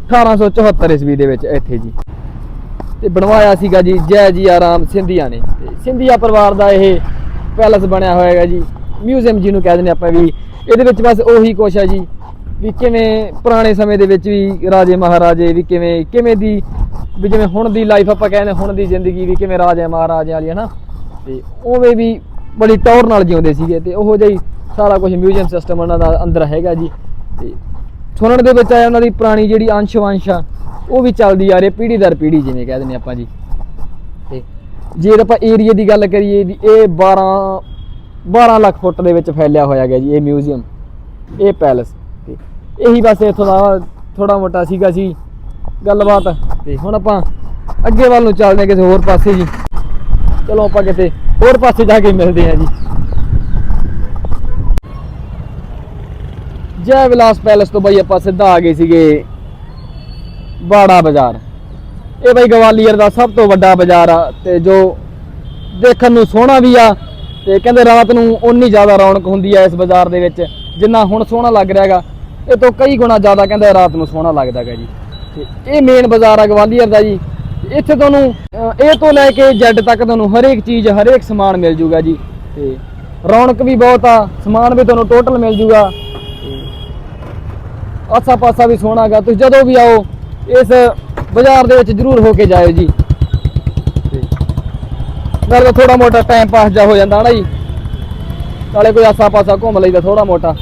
1874 ਈਸਵੀ ਦੇ ਵਿੱਚ ਇੱਥੇ ਜੀ। ਤੇ ਬਣਵਾਇਆ ਸੀਗਾ ਜੀ ਜੈ ਜੀ ਆਰਾਮ ਸਿੰਧੀਆ ਨੇ। ਤੇ ਸਿੰਧੀਆ ਪਰਿਵਾਰ ਦਾ ਇਹ ਪੈਲਸ ਬਣਿਆ ਹੋਇਆ ਹੈਗਾ ਜੀ। ਮਿਊਜ਼ੀਅਮ ਜਿਹਨੂੰ ਕਹਿ ਦਿੰਦੇ ਆਪਾਂ ਵੀ ਇਹਦੇ ਵਿੱਚ ਬਸ ਉਹੀ ਕੁਛ ਹੈ ਜੀ, ਵੀ ਕਿਵੇਂ ਪੁਰਾਣੇ ਸਮੇਂ ਦੇ ਵਿੱਚ ਵੀ ਰਾਜੇ ਮਹਾਰਾਜੇ ਵੀ ਕਿਵੇਂ ਕਿਵੇਂ ਦੀ, ਵੀ ਜਿਵੇਂ ਹੁਣ ਦੀ ਲਾਈਫ ਆਪਾਂ ਕਹਿੰਦੇ ਹੁਣ ਦੀ ਜ਼ਿੰਦਗੀ ਵੀ ਕਿਵੇਂ ਰਾਜੇ ਮਹਾਰਾਜੇ ਵਾਲੀ ਹੈ ਨਾ। ਤੇ ਉਵੇਂ ਵੀ ਬੜੀ ਟੌਰ ਨਾਲ ਜਿਉਂਦੇ ਸੀਗੇ ਤੇ ਉਹੋ ਜਿਹਾ ਹੀ ਸਾਰਾ ਕੁਝ ਮਿਊਜ਼ੀਅਮ ਸਿਸਟਮ ਉਹਨਾਂ ਦਾ ਅੰਦਰ ਹੈਗਾ ਜੀ। ਤੇ ਸੁਣਨ ਦੇ ਵਿੱਚ ਆਇਆ ਉਹਨਾਂ ਦੀ ਪੁਰਾਣੀ ਜਿਹੜੀ ਅੰਸ਼ ਵੰਸ਼ ਆ, ਉਹ ਵੀ ਚੱਲਦੀ ਆ ਰਹੀ ਹੈ, ਪੀੜ੍ਹੀ ਦਰ ਪੀੜ੍ਹੀ ਜਿਵੇਂ ਕਹਿ ਦਿੰਦੇ ਆਪਾਂ ਜੀ। ਤੇ ਜੇ ਆਪਾਂ ਏਰੀਆ ਦੀ ਗੱਲ ਕਰੀਏ ਵੀ ਇਹ 12 12 ਲੱਖ ਫੁੱਟ ਦੇ ਵਿੱਚ ਫੈਲਿਆ ਹੋਇਆ ਗਿਆ ਜੀ, ਇਹ ਮਿਊਜ਼ੀਅਮ ਇਹ ਪੈਲਸ ਤੇ ਇਹੀ ਬਸ ਇੱਥੋਂ ਦਾ ਥੋੜਾ ਮੋਟਾ ਸੀਗਾ ਜੀ ਗੱਲਬਾਤ ਤੇ ਹੁਣ ਆਪਾਂ ਅੱਗੇ ਵੱਲ ਨੂੰ ਚੱਲਦੇ ਹਾਂ ਕਿਸੇ ਹੋਰ ਪਾਸੇ ਜੀ। ਚਲੋ ਆਪਾਂ ਕਿਤੇ ਹੋਰ ਪਾਸੇ ਜਾ ਕੇ ਮਿਲਦੇ ਹਾਂ ਜੀ। ਜੈ ਵਿਲਾਸ ਪੈਲਸ ਤੋਂ ਬਈ ਆਪਾਂ ਸਿੱਧਾ ਆ ਗਏ ਸੀਗੇ ਬਾੜਾ ਬਾਜ਼ਾਰ। ਇਹ ਬਈ ਗਵਾਲੀਅਰ ਦਾ ਸਭ ਤੋਂ ਵੱਡਾ ਬਾਜ਼ਾਰ ਆ ਤੇ ਜੋ ਦੇਖਣ ਨੂੰ ਸੋਹਣਾ ਵੀ ਆ ਤੇ ਕਹਿੰਦੇ ਰਾਤ ਨੂੰ ਓਨੀ ਜ਼ਿਆਦਾ ਰੌਣਕ ਹੁੰਦੀ ਹੈ ਇਸ ਬਾਜ਼ਾਰ ਦੇ ਵਿੱਚ, ਜਿੰਨਾ ਹੁਣ ਸੋਹਣਾ ਲੱਗ ਰਿਹਾ ਹੈਗਾ। ਇਹ ਤੋਂ ਕਈ ਗੁਣਾ ਜ਼ਿਆਦਾ ਕਹਿੰਦੇ ਰਾਤ ਨੂੰ ਸੋਹਣਾ ਲੱਗਦਾ ਹੈਗਾ ਜੀ। ਤੇ ਇਹ ਮੇਨ ਬਾਜ਼ਾਰ ਆ ਗਵਾਲੀਅਰ ਦਾ ਜੀ। ਇੱਥੇ ਤੁਹਾਨੂੰ ਇਹ ਤੋਂ ਲੈ ਕੇ ਜੈਡ ਤੱਕ ਤੁਹਾਨੂੰ ਹਰੇਕ ਚੀਜ਼, ਹਰੇਕ ਸਮਾਨ ਮਿਲ ਜੂਗਾ ਜੀ। ਤੇ ਰੌਣਕ ਵੀ ਬਹੁਤ ਆ, ਸਮਾਨ ਵੀ ਤੁਹਾਨੂੰ ਟੋਟਲ ਮਿਲ ਜੂਗਾ। ਆਸਾ ਪਾਸਾ ਵੀ ਸੋਹਣਾ ਹੈਗਾ। ਤੁਸੀਂ ਜਦੋਂ ਵੀ ਆਓ, ਇਸ ਬਾਜ਼ਾਰ ਦੇ ਵਿੱਚ ਜ਼ਰੂਰ ਹੋ ਕੇ ਜਾਇਓ ਜੀ। ਨਾਲੇ ਥੋੜਾ ਮੋਟਾ ਟਾਈਮ ਪਾਸ ਜਾ ਹੋ ਜਾਂਦਾ ਨਾ ਜੀ। ਨਾਲੇ ਕੋਈ ਆਸਾ ਪਾਸਾ ਘੁੰਮ ਲਈਦਾ ਥੋੜਾ ਮੋਟਾ।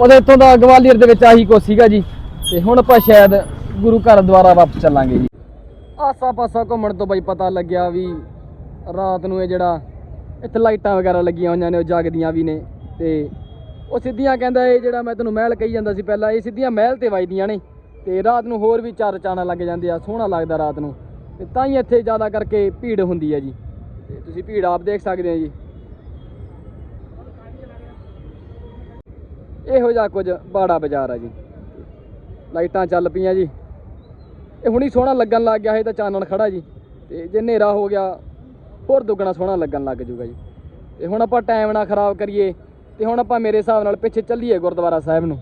ਉਹਦੇ ਇੱਥੋਂ ਦਾ ਗਵਾਲੀਅਰ ਦੇ ਵਿੱਚ ਆਹੀ ਕੁਛ ਸੀਗਾ ਜੀ। ਤੇ ਹੁਣ ਆਪਾਂ ਸ਼ਾਇਦ ਗੁਰੂ ਘਰ ਦੁਆਰਾ ਵਾਪਸ ਚੱਲਾਂਗੇ ਜੀ। ਆਸਾ ਪਾਸਾ ਘੁੰਮਣ ਤੋਂ ਬਈ ਪਤਾ ਲੱਗਿਆ ਵੀ ਰਾਤ ਨੂੰ ਇਹ ਜਿਹੜਾ ਇੱਥੇ ਲਾਈਟਾਂ ਵਗੈਰਾ ਲੱਗੀਆਂ ਹੋਈਆਂ ਨੇ, ਉਹ ਜਗਦੀਆਂ ਵੀ ਨੇ। ਤੇ ਉਹ ਸਿੱਧੀਆਂ ਕਹਿੰਦਾ ਇਹ ਜਿਹੜਾ ਮੈਂ ਤੈਨੂੰ ਮਹਿਲ ਕਹੀ ਜਾਂਦਾ ਸੀ ਪਹਿਲਾਂ, ਇਹ ਸਿੱਧੀਆਂ ਮਹਿਲ ਤੇ ਵੱਜਦੀਆਂ ਨੇ। ਤੇ ਰਾਤ ਨੂੰ ਹੋਰ ਵੀ ਚਾਰ ਚਾਣਾ ਲੱਗ ਜਾਂਦੇ ਆ, ਸੋਹਣਾ ਲੱਗਦਾ ਰਾਤ ਨੂੰ। ਤੇ ਤਾਂ ਹੀ ਇੱਥੇ ਜ਼ਿਆਦਾ ਕਰਕੇ ਭੀੜ ਹੁੰਦੀ ਹੈ ਜੀ। ਤੇ ਤੁਸੀਂ ਭੀੜ ਆਪ ਦੇਖ ਸਕਦੇ ਹੋ ਜੀ। ਇਹੋ ਜਿਹਾ ਕੁਝ ਬਾੜਾ ਬਾਜ਼ਾਰ ਆ ਜੀ। ਲਾਈਟਾਂ ਚੱਲ ਪਈਆਂ ਜੀ। ਇਹ ਹੁਣੀ ਸੋਹਣਾ ਲੱਗਣ ਲੱਗ ਗਿਆ ਇਹ ਤਾਂ ਚਾਨਣ ਖੜਾ ਜੀ। ਤੇ ਜੇ ਹਨੇਰਾ ਹੋ ਗਿਆ, ਹੋਰ ਦੁੱਗਣਾ ਸੋਹਣਾ ਲੱਗਣ ਲੱਗ ਜੂਗਾ ਜੀ। ਤੇ ਹੁਣ ਆਪਾਂ ਟਾਈਮ ਨਾ ਖਰਾਬ ਕਰੀਏ, ਤੇ ਹੁਣ ਆਪਾਂ ਮੇਰੇ ਹਿਸਾਬ ਨਾਲ ਪਿੱਛੇ ਚੱਲੀਏ ਗੁਰਦੁਆਰਾ ਸਾਹਿਬ ਨੂੰ।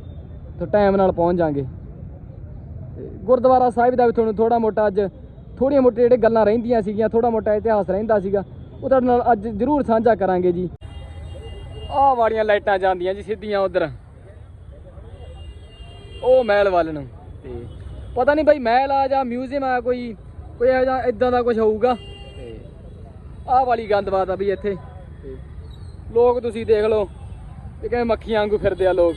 ਤੇ ਟਾਈਮ ਨਾਲ ਪਹੁੰਚ ਜਾਾਂਗੇ। ਤੇ ਗੁਰਦੁਆਰਾ ਸਾਹਿਬ ਦਾ ਵੀ ਤੁਹਾਨੂੰ ਥੋੜਾ ਮੋਟਾ ਅੱਜ ਥੋੜੀਆਂ ਮੋਟੀਆਂ ਜਿਹੜੇ ਗੱਲਾਂ ਰਹਿੰਦੀਆਂ ਸੀਗੀਆਂ ਥੋੜਾ ਮੋਟਾ ਇਤਿਹਾਸ ਰਹਿੰਦਾ ਸੀਗਾ, ਉਹ ਤੁਹਾਡੇ ਨਾਲ ਅੱਜ ਜ਼ਰੂਰ ਸਾਂਝਾ ਕਰਾਂਗੇ ਜੀ। ਆਹ ਵਾਲੀਆਂ ਲਾਈਟਾਂ ਜਾਂਦੀਆਂ ਜੀ ਸਿੱਧੀਆਂ ਉਧਰ। ਉਹ ਮਹਿਲ ਵੱਲ ਨੂੰ। ਤੇ ਪਤਾ ਨਹੀਂ ਭਾਈ ਮਹਿਲ ਆ ਜਾਂ ਮਿਊਜ਼ੀਅਮ ਆ, ਕੋਈ ਕੋਈ ਇਹੋ ਜਿਹਾ ਇਦਾਂ ਦਾ ਕੁਝ ਹੋਊਗਾ। ਤੇ ਆਹ ਵਾਲੀ ਗੰਦਬਾਤ ਆ ਵੀ ਇੱਥੇ। ਲੋਕ ਤੁਸੀਂ ਦੇਖ ਲਓ ਇਹ ਕਿਵੇਂ ਮੱਖੀਆਂ ਵਾਂਗੂ ਫਿਰਦੇ ਆ ਲੋਕ।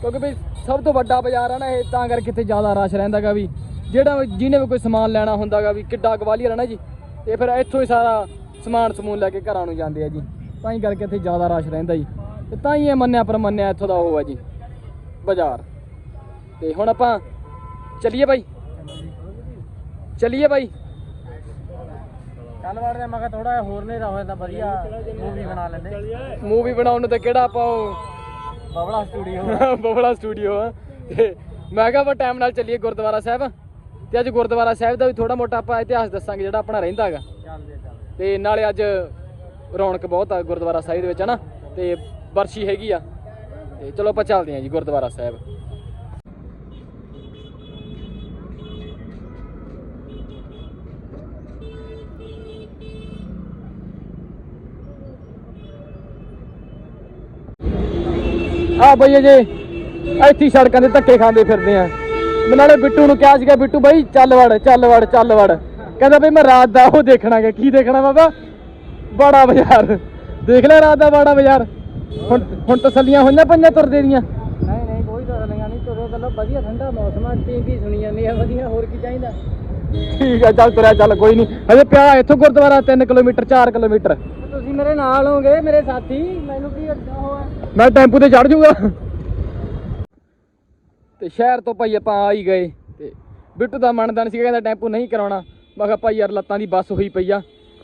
ਕਿਉਂਕਿ ਵੀ ਸਭ ਤੋਂ ਵੱਡਾ ਬਾਜ਼ਾਰ ਆ ਨਾ ਇਹ, ਤਾਂ ਕਰਕੇ ਇੱਥੇ ਜ਼ਿਆਦਾ ਰਸ਼ ਰਹਿੰਦਾਗਾ ਵੀ। ਜਿਹੜਾ ਜਿਹਨੇ ਵੀ ਕੋਈ ਸਮਾਨ ਲੈਣਾ ਹੁੰਦਾਗਾ ਵੀ ਕਿੱਡਾ ਗਵਾਲੀਅਰ ਨਾ ਜੀ ਤੇ ਫਿਰ ਇੱਥੋਂ ਹੀ ਸਾਰਾ ਸਮਾਨ ਸਮੂਨ ਲੈ ਕੇ ਘਰਾਂ ਨੂੰ ਜਾਂਦੇ ਆ ਜੀ। ਤਾਂ ਹੀ ਕਰਕੇ ਇੱਥੇ ਜ਼ਿਆਦਾ ਰਸ਼ ਰਹਿੰਦਾ ਜੀ। ਤੇ ਤਾਂ ਹੀ ਇਹ ਮੰਨਿਆ ਪਰ ਮੰਨਿਆ ਇੱਥੋਂ ਦਾ ਉਹ ਆ ਜੀ ਬਾਜ਼ਾਰ। ਤੇ ਹੁਣ ਆਪਾਂ ਚੱਲੀਏ ਬਾਈ। ਚੱਲੀਏ ਬਾਈ। ਕੱਲ ਵੜਦੇ ਮੈਂ ਕਿਹਾ ਥੋੜਾ ਹੋਰ ਨਹੀਂ ਹੋਇਆ ਤਾਂ ਵਧੀਆ ਮੂਵੀ ਬਣਾ ਲੈਂਦੇ। ਮੂਵੀ ਬਣਾਉਣ ਨੂੰ ਤਾਂ ਕਿਹੜਾ ਆਪਾਂ ਬਬਲਾ ਸਟੂਡੀਓ ਬਬਲਾ ਸਟੂਡੀਓ ਤੇ ਮੈਂ ਕਿਹਾ ਆਪਾਂ ਟਾਈਮ ਨਾਲ ਚੱਲੀਏ ਗੁਰਦੁਆਰਾ ਸਾਹਿਬ। ਤੇ ਅੱਜ ਗੁਰਦੁਆਰਾ ਸਾਹਿਬ ਦਾ ਵੀ ਥੋੜਾ ਮੋਟਾ ਆਪਾਂ ਇਤਿਹਾਸ ਦੱਸਾਂਗੇ ਜਿਹੜਾ ਆਪਣਾ ਰਹਿੰਦਾ ਹੈਗਾ। ਤੇ ਨਾਲੇ ਅੱਜ ਰੌਣਕ ਬਹੁਤ ਆ ਗੁਰਦੁਆਰਾ ਸਾਹਿਬ ਦੇ ਵਿੱਚ ਹਨਾ? ਤੇ ਵਰਸ਼ੀ ਹੈਗੀ ਆ। ਤੇ ਚਲੋ ਆਪਾਂ ਚੱਲਦੇ ਹਾਂ ਜੀ ਗੁਰਦੁਆਰਾ ਸਾਹਿਬ। ਆ ਬਈ ਜੇ ਇੱਥੇ ਸੜਕਾਂ ਦੇ ਧੱਕੇ ਖਾਂਦੇ ਫਿਰਦੇ ਆ। ਮੈਂ ਨਾਲੇ ਬਿੱਟੂ ਨੂੰ ਕਿਹਾ ਸੀਗਾ ਬਿੱਟੂ ਬਾਈ ਚੱਲ ਵੜ ਚੱਲ ਵੜ ਚੱਲ ਵੜ। ਕਹਿੰਦਾ ਬਈ ਮੈਂ ਰਾਤ ਦਾ ਉਹ ਦੇਖਣਾ ਗਾ। ਕੀ ਦੇਖਣਾ ਬਾਬਾ? ਬੜਾ ਬਾਜ਼ਾਰ। ਦੇਖ ਲੈ ਰਾਤ ਦਾ ਬੜਾ ਬਾਜ਼ਾਰ। ਹੁਣ ਹੁਣ ਤਸੱਲੀਆਂ ਹੋਈਆਂ ਪੰਜਾਂ ਤੁਰਦੇ ਦੀਆਂ? ਨਹੀਂ ਨਹੀਂ ਕੋਈ ਤਾਂ ਨਹੀਂ। ਤੁਰੋ ਗੱਲਾਂ ਵਧੀਆ ਠੰਡਾ ਮੌਸਮ ਆ। ਟੀਵੀ ਸੁਣੀ ਜਾਂਦੀ ਆ ਵਧੀਆ ਹੋਰ ਕੀ ਚਾਹੀਦਾ? ਠੀਕ ਆ ਚੱਲ ਤੁਰਿਆ ਚੱਲ ਕੋਈ ਨਹੀਂ। ਹਜੇ ਪਿਆ ਇੱਥੋਂ ਗੁਰਦੁਆਰਾ 3 ਕਿਲੋਮੀਟਰ 4 ਕਿਲੋਮੀਟਰ। ਤੁਸੀਂ ਮੇਰੇ ਨਾਲ ਹੋਗੇ ਮੇਰੇ ਸਾਥੀ। ਮੈਨੂੰ ਕੀ ਹੋਇਆ? ਮੈਂ ਟੈਂਪੂ ਤੇ ਚੜ ਜਾਊਗਾ। ਤੇ ਸ਼ਹਿਰ ਤੋਂ ਭਾਈ ਆਪਾਂ ਆ ਹੀ ਗਏ ਤੇ ਬਿੱਟੂ ਦਾ ਮੰਨਦਾ ਨਹੀਂ ਸੀਗਾ, ਕਹਿੰਦਾ ਟੈਂਪੂ ਨਹੀਂ ਕਰਾਉਣਾ। ਮੈਂ ਕਿਹਾ ਭਾਈ ਯਾਰ ਲੱਤਾਂ ਦੀ ਬੱਸ ਹੋਈ ਪਈ ਆ।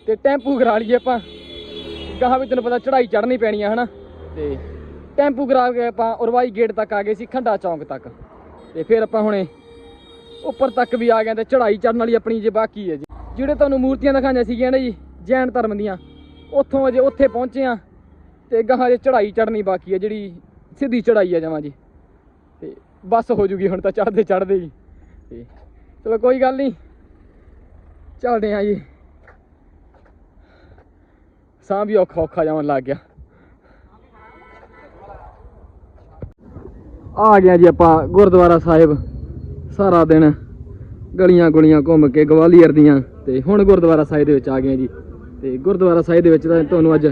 ਤੇ ਟੈਂਪੂ ਕਰਾ ਲਈਏ ਆਪਾਂ। ਗਾਹਾਂ ਵੀ ਤੈਨੂੰ ਪਤਾ ਚੜਾਈ ਚੜਨੀ ਪੈਣੀ ਆ, ਹਨਾ? ਤੇ ਟੈਂਪੂ ਕਰਾ ਕੇ ਆਪਾਂ ਉਰਵਾਈ ਗੇਟ ਤੱਕ ਆ ਗਏ ਸੀ, ਖੰਡਾ ਚੌਂਕ ਤੱਕ। ਤੇ ਫਿਰ ਆਪਾਂ ਹੁਣੇ ਉੱਪਰ ਤੱਕ ਵੀ ਆ ਗਏ ਤੇ ਚੜਾਈ ਚੜਨ ਵਾਲੀ ਆਪਣੀ ਜੇ ਬਾਕੀ ਹੈ ਜੀ। ਜਿਹੜੇ ਤੁਹਾਨੂੰ ਮੂਰਤੀਆਂ ਦਿਖਾਈਆਂ ਸੀਗੀਆਂ ਨਾ ਜੀ, ਜੈਨ ਧਰਮ ਦੀਆਂ, ਉੱਥੋਂ ਅਜੇ ਉੱਥੇ ਪਹੁੰਚੇ ਆ ਤੇ ਗਾਹਾਂ ਜੇ ਚੜਾਈ ਚੜਨੀ ਬਾਕੀ ਹੈ, ਜਿਹੜੀ ਸਿੱਧੀ ਚੜਾਈ ਆ ਜਮਾਂ ਜੀ। ਤੇ ਬੱਸ ਹੋ ਜੂਗੀ ਹੁਣ ਤਾਂ ਚੜਦੇ ਚੜਦੇ ਜੀ ਤੇ ਚਲੋ ਕੋਈ ਗੱਲ ਨਹੀਂ। ਚੱਲਦੇ ਆ ਜੀ। ਸਾਹ ਵੀ ਔਖਾ ਔਖਾ ਜਾਣ ਲੱਗ ਗਿਆ। ਆ ਗਿਆ ਜੀ ਆਪਾਂ ਗੁਰਦੁਆਰਾ ਸਾਹਿਬ। ਸਾਰਾ ਦਿਨ ਗਲੀਆਂ ਗੁਲੀਆਂ ਘੁੰਮ ਕੇ ਗਵਾਲੀਅਰ ਦੀਆਂ। ਤੇ ਹੁਣ ਗੁਰਦੁਆਰਾ ਸਾਹਿਬ ਦੇ ਵਿੱਚ ਆ ਗਏ ਜੀ। ਤੇ ਗੁਰਦੁਆਰਾ ਸਾਹਿਬ ਦੇ ਵਿੱਚ ਤਾਂ ਤੁਹਾਨੂੰ ਅੱਜ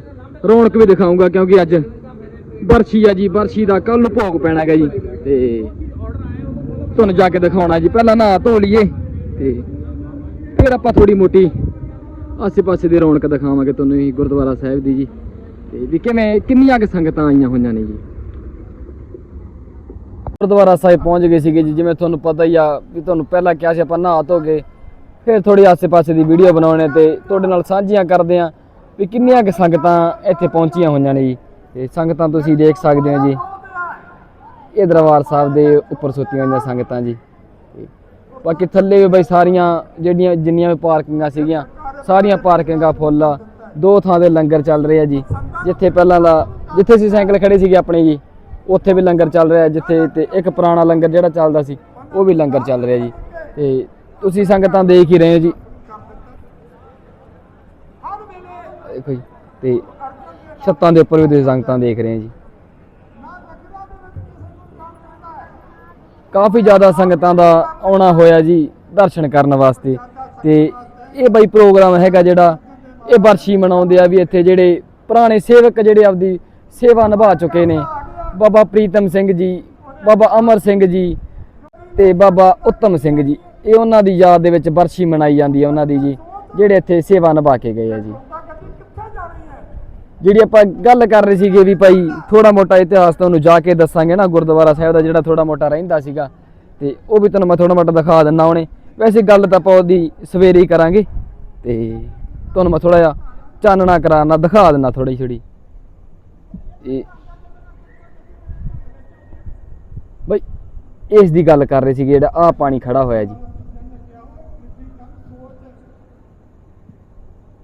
ਰੌਣਕ ਵੀ ਦਿਖਾਉਂਗਾ ਕਿਉਂਕਿ ਅੱਜ ਬਰਸ਼ੀ ਆ ਜੀ, ਬਰਸ਼ੀ ਦਾ ਕੱਲ ਨੂੰ ਭੋਗ ਪੈਣਾ ਹੈਗਾ ਜੀ। ਤੇ ਤੁਹਾਨੂੰ ਜਾ ਕੇ ਦਿਖਾਉਣਾ ਜੀ, ਪਹਿਲਾਂ ਨਹਾ ਧੋ ਲਈਏ ਤੇ ਫਿਰ ਆਪਾਂ ਥੋੜੀ ਮੋਟੀ ਆਸੇ-ਪਾਸੇ ਦੀ ਰੌਣਕ ਦਿਖਾਵਾਂਗੇ ਤੁਹਾਨੂੰ ਜੀ, ਗੁਰਦੁਆਰਾ ਸਾਹਿਬ ਦੀ ਜੀ। ਤੇ ਵੀ ਕਿਵੇਂ, ਕਿੰਨੀਆਂ ਕਿ ਸੰਗਤਾਂ ਆਈਆਂ ਹੋਈਆਂ ਨੇ ਜੀ? ਗੁਰਦੁਆਰਾ ਸਾਹਿਬ ਪਹੁੰਚ ਗਏ ਸੀਗੇ ਜੀ, ਜਿਵੇਂ ਤੁਹਾਨੂੰ ਪਤਾ ਹੀ ਆ ਵੀ ਤੁਹਾਨੂੰ ਪਹਿਲਾਂ ਕਿਹਾ ਸੀ ਆਪਾਂ ਨਹਾ ਧੋ ਕੇ ਫਿਰ ਥੋੜੀ ਆਸੇ-ਪਾਸੇ ਦੀ ਵੀਡੀਓ ਬਣਾਉਣੇ ਤੇ ਤੁਹਾਡੇ ਨਾਲ ਸਾਂਝੀਆਂ ਕਰਦੇ ਆ ਵੀ ਕਿੰਨੀਆਂ ਕਿ ਸੰਗਤਾਂ ਇੱਥੇ ਪਹੁੰਚੀਆਂ ਹੋਈਆਂ ਨੇ ਜੀ। ਤੇ ਸੰਗਤਾਂ ਤੁਸੀਂ ਦੇਖ ਸਕਦੇ ਹੋ ਜੀ। ਇਹ ਦਰਬਾਰ ਸਾਹਿਬ ਦੇ ਉੱਪਰ ਸੁੱਤੀਆਂ ਹੋਈਆਂ ਸੰਗਤਾਂ ਜੀ। ਬਾਕੀ ਥੱਲੇ ਵੀ ਬਈ ਸਾਰੀਆਂ ਜਿਹੜੀਆਂ ਜਿੰਨੀਆਂ ਵੀ ਪਾਰਕਿੰਗਾਂ ਸੀਗੀਆਂ, ਸਾਰੀਆਂ ਪਾਰਕਿੰਗਾਂ ਫੁੱਲ ਆ। ਦੋ ਥਾਂ ਦੇ ਲੰਗਰ ਚੱਲ ਰਹੇ ਆ ਜੀ। ਜਿੱਥੇ ਪਹਿਲਾਂ ਦਾ ਜਿੱਥੇ ਸੀ ਸਾਈਕਲ ਖੜੇ ਸੀਗੇ ਆਪਣੇ ਜੀ, ਉੱਥੇ ਵੀ ਲੰਗਰ ਚੱਲ ਰਿਹਾ ਜਿੱਥੇ ਤੇ ਇੱਕ ਪੁਰਾਣਾ ਲੰਗਰ ਜਿਹੜਾ ਚੱਲਦਾ ਸੀ, ਉਹ ਵੀ ਲੰਗਰ ਚੱਲ ਰਿਹਾ ਜੀ। ਤੇ ਤੁਸੀਂ ਸੰਗਤਾਂ ਦੇਖ ਹੀ ਰਹੇ ਹੋ ਜੀ। ਦੇਖੋ ਜੀ, ਤੇ ਛੱਤਾਂ ਦੇ ਉੱਪਰ ਵੀ ਤੁਸੀਂ ਸੰਗਤਾਂ ਦੇਖ ਰਹੇ ਹੋ ਜੀ। ਕਾਫੀ ਜ਼ਿਆਦਾ ਸੰਗਤਾਂ ਦਾ ਆਉਣਾ ਹੋਇਆ ਜੀ ਦਰਸ਼ਨ ਕਰਨ ਵਾਸਤੇ। ਤੇ ਇਹ ਬਈ ਪ੍ਰੋਗਰਾਮ ਹੈਗਾ ਜਿਹੜਾ ਇਹ ਵਰਸ਼ੀ ਮਨਾਉਂਦੇ ਆ ਵੀ ਇੱਥੇ ਜਿਹੜੇ ਪੁਰਾਣੇ ਸੇਵਕ ਜਿਹੜੇ ਆਪਦੀ ਸੇਵਾ ਨਿਭਾ ਚੁੱਕੇ ਨੇ। ਬਾਬਾ ਪ੍ਰੀਤਮ ਸਿੰਘ ਜੀ, ਬਾਬਾ ਅਮਰ ਸਿੰਘ ਜੀ ਤੇ ਬਾਬਾ ਉੱਤਮ ਸਿੰਘ ਜੀ। ਇਹ ਉਹਨਾਂ ਦੀ ਯਾਦ ਦੇ ਵਿੱਚ ਵਰਸ਼ੀ ਮਨਾਈ ਜਾਂਦੀ ਹੈ ਉਹਨਾਂ ਦੀ ਜੀ, ਜਿਹੜੇ ਇੱਥੇ ਸੇਵਾ ਨਿਭਾ ਕੇ ਗਏ ਆ ਜੀ। ਜਿਹੜੀ ਆਪਾਂ ਗੱਲ ਕਰ ਰਹੇ ਸੀਗੇ ਵੀ ਭਾਈ ਥੋੜਾ ਮੋਟਾ ਇਤਿਹਾਸ ਤੁਹਾਨੂੰ ਜਾ ਕੇ ਦੱਸਾਂਗੇ ਨਾ, ਗੁਰਦੁਆਰਾ ਸਾਹਿਬ ਦਾ ਜਿਹੜਾ ਥੋੜਾ ਮੋਟਾ ਰਹਿੰਦਾ ਸੀਗਾ, ਤੇ ਉਹ ਵੀ ਤੁਹਾਨੂੰ ਮੈਂ ਥੋੜਾ ਮੋਟਾ ਦਿਖਾ ਦਿੰਨਾ ਉਹਨੇ ਵੈਸੇ ਗੱਲ ਤਾਂ ਆਪਾਂ ਉਹਦੀ ਸਵੇਰੇ ਹੀ ਕਰਾਂਗੇ, ਤੇ ਤੁਹਾਨੂੰ ਮੈਂ ਥੋੜਾ ਜਿਹਾ ਚਾਨਣਾ ਕਰਾਣਾ ਦਿਖਾ ਦਿੰਨਾ ਥੋੜੀ ਥੋੜੀ ਇਹ ਬਈ, ਇਸ ਦੀ ਗੱਲ ਕਰ ਰਹੇ ਸੀਗੇ ਜਿਹੜਾ ਆ ਪਾਣੀ ਖੜਾ ਹੋਇਆ ਜੀ।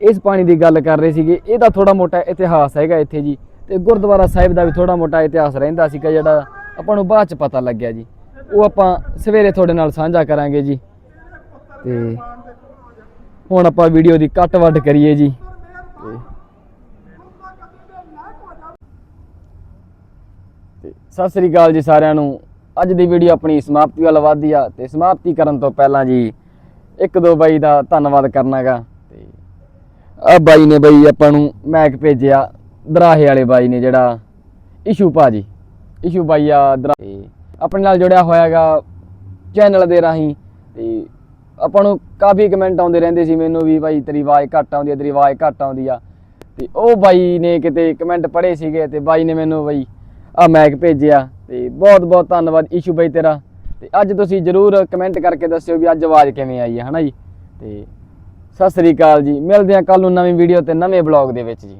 ਇਸ ਪਾਣੀ ਦੀ ਗੱਲ ਕਰ ਰਹੇ ਸੀਗੇ ਇਹਦਾ ਥੋੜਾ ਮੋਟਾ ਇਤਿਹਾਸ ਹੈਗਾ ਇੱਥੇ ਜੀ, ਤੇ ਗੁਰਦੁਆਰਾ ਸਾਹਿਬ ਦਾ ਵੀ ਥੋੜਾ ਮੋਟਾ ਇਤਿਹਾਸ ਰਹਿੰਦਾ ਸੀਗਾ ਜਿਹੜਾ ਆਪਾਂ ਨੂੰ ਬਾਅਦ ਚ ਪਤਾ ਲੱਗਿਆ ਜੀ। ਉਹ ਆਪਾਂ ਸਵੇਰੇ ਤੁਹਾਡੇ ਨਾਲ ਸਾਂਝਾ ਕਰਾਂਗੇ ਜੀ। ਤੇ ਹੁਣ ਆਪਾਂ ਵੀਡੀਓ ਦੀ ਕੱਟ ਵੱਡ ਕਰੀਏ ਜੀ। ਤੇ ਸਤਿ ਸ੍ਰੀ ਅਕਾਲ ਜੀ ਸਾਰਿਆਂ ਨੂੰ। ਅੱਜ ਦੀ ਵੀਡੀਓ ਆਪਣੀ ਸਮਾਪਤੀ ਵੱਲ ਵਧਦੀ ਆ ਤੇ ਸਮਾਪਤੀ ਕਰਨ ਤੋਂ ਪਹਿਲਾਂ ਜੀ, ਇੱਕ ਦੋ ਬਾਈ ਦਾ ਧੰਨਵਾਦ ਕਰਨਾਗਾ। ਤੇ ਆ ਬਾਈ ਨੇ ਬਾਈ ਆਪਾਂ ਨੂੰ ਮੈਕ ਭੇਜਿਆ, ਦਰਾਹੇ ਵਾਲੇ ਬਾਈ ਨੇ ਜਿਹੜਾ ਇਸ਼ੂ ਭਾਜੀ ਇਸ਼ੂ ਬਾਈ ਆ ਦਰਾ- ਆਪਣੇ ਨਾਲ ਜੁੜਿਆ ਹੋਇਆਗਾ ਚੈਨਲ ਦੇ ਰਾਹੀਂ। ਤੇ ਆਪਾਂ ਨੂੰ ਕਾਫੀ ਕਮੈਂਟ ਆਉਂਦੇ ਰਹਿੰਦੇ ਸੀ ਮੈਨੂੰ ਵੀ ਬਾਈ ਤੇਰੀ ਆਵਾਜ਼ ਘੱਟ ਆਉਂਦੀ ਆ, ਤੇਰੀ ਆਵਾਜ਼ ਘੱਟ ਆਉਂਦੀ ਆ। ਤੇ ਉਹ ਬਾਈ ਨੇ ਕਿਤੇ ਕਮੈਂਟ ਪੜ੍ਹੇ ਸੀਗੇ ਤੇ ਬਾਈ ਨੇ ਮੈਨੂੰ ਬਈ ਆ ਮੈਕ ਭੇਜਿਆ। ਤੇ ਬਹੁਤ ਬਹੁਤ ਧੰਨਵਾਦ ਇਸ਼ੂ ਬਾਈ ਤੇਰਾ। ਤੇ ਅੱਜ ਤੁਸੀਂ ਜਰੂਰ ਕਮੈਂਟ ਕਰਕੇ ਦੱਸਿਓ ਵੀ ਅੱਜ ਆਵਾਜ਼ ਕਿਵੇਂ ਆਈ ਹੈ ਹਨਾ ਜੀ? ਤੇ ਸਤਿ ਸ੍ਰੀ ਅਕਾਲ ਜੀ। ਮਿਲਦੇ ਹਾਂ ਕੱਲ ਨੂੰ ਨਵੀਂ ਵੀਡੀਓ ਤੇ ਨਵੇਂ ਬਲੌਗ ਦੇ ਵਿੱਚ ਜੀ।